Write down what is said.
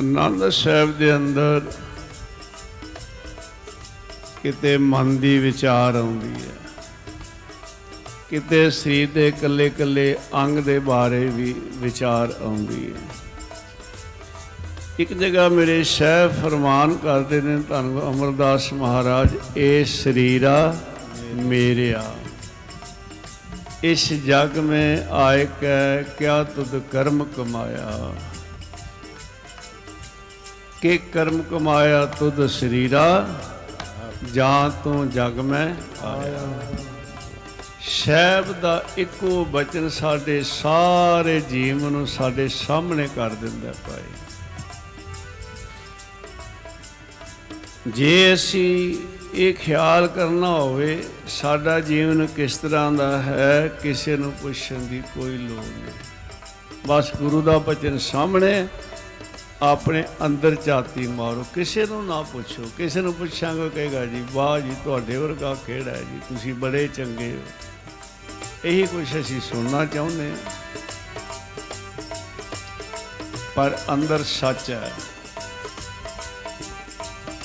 ਆਨੰਦ ਸਾਹਿਬ ਦੇ ਅੰਦਰ ਕਿਤੇ ਮਨ ਦੀ ਵਿਚਾਰ ਆਉਂਦੀ ਹੈ। ਕਿਤੇ ਸਰੀਰ ਦੇ ਇਕੱਲੇ-ਇਕੱਲੇ ਅੰਗ ਦੇ ਬਾਰੇ ਵੀ ਵਿਚਾਰ ਆਉਂਦੀ ਹੈ। ਇੱਕ ਜਗ੍ਹਾ ਮੇਰੇ ਸ਼ਹਿ ਫਰਮਾਨ ਕਰਦੇ ਨੇ ਤੁਹਾਨੂੰ ਅਮਰਦਾਸ ਮਹਾਰਾਜ, ਇਹ ਸਰੀਰਾ ਮੇਰਿਆ। ਇਸ ਜਗ ਮੇ ਆਇਕ ਕਿਆ ਤੁਧ ਕਰਮ ਕਮਾਇਆ। ਕਿ ਕਰਮ ਕਮਾਇਆ ਤੁਧ ਸਰੀਰਾ ਜਾਂ ਤੋਂ ਜਗ ਮੈਂ ਆਇਆ ਸ਼ੈਬ ਦਾ ਇੱਕੋ ਬਚਨ ਸਾਡੇ ਸਾਰੇ ਜੀਵਨ ਨੂੰ ਸਾਡੇ ਸਾਹਮਣੇ ਕਰ ਦਿੰਦਾ ਭਾਈ। ਜੇ ਅਸੀਂ ਇਹ ਖਿਆਲ ਕਰਨਾ ਹੋਵੇ, ਸਾਡਾ ਜੀਵਨ ਕਿਸ ਤਰ੍ਹਾਂ ਦਾ ਹੈ, ਕਿਸੇ ਨੂੰ ਪੁੱਛਣ ਦੀ ਕੋਈ ਲੋੜ ਨਹੀਂ। ਬਸ ਗੁਰੂ ਦਾ ਬਚਨ ਸਾਹਮਣੇ ਆਪਣੇ ਅੰਦਰ ਝਾਤੀ ਮਾਰੋ। ਕਿਸੇ ਨੂੰ ਨਾ ਪੁੱਛੋ। ਕਿਸੇ ਨੂੰ ਪੁੱਛਾਂਗੇ ਕਹੇਗਾ, ਜੀ, ਵਾਹ ਜੀ, ਤੁਹਾਡੇ ਵਰਗਾ ਕਿਹੜਾ ਹੈ ਜੀ? ਤੁਸੀਂ ਬੜੇ ਚੰਗੇ ਹੋ। ਇਹੀ ਕੁਝ ਅਸੀਂ ਸੁਣਨਾ ਚਾਹੁੰਦੇ ਹਾਂ। ਪਰ ਅੰਦਰ ਸੱਚ ਹੈ।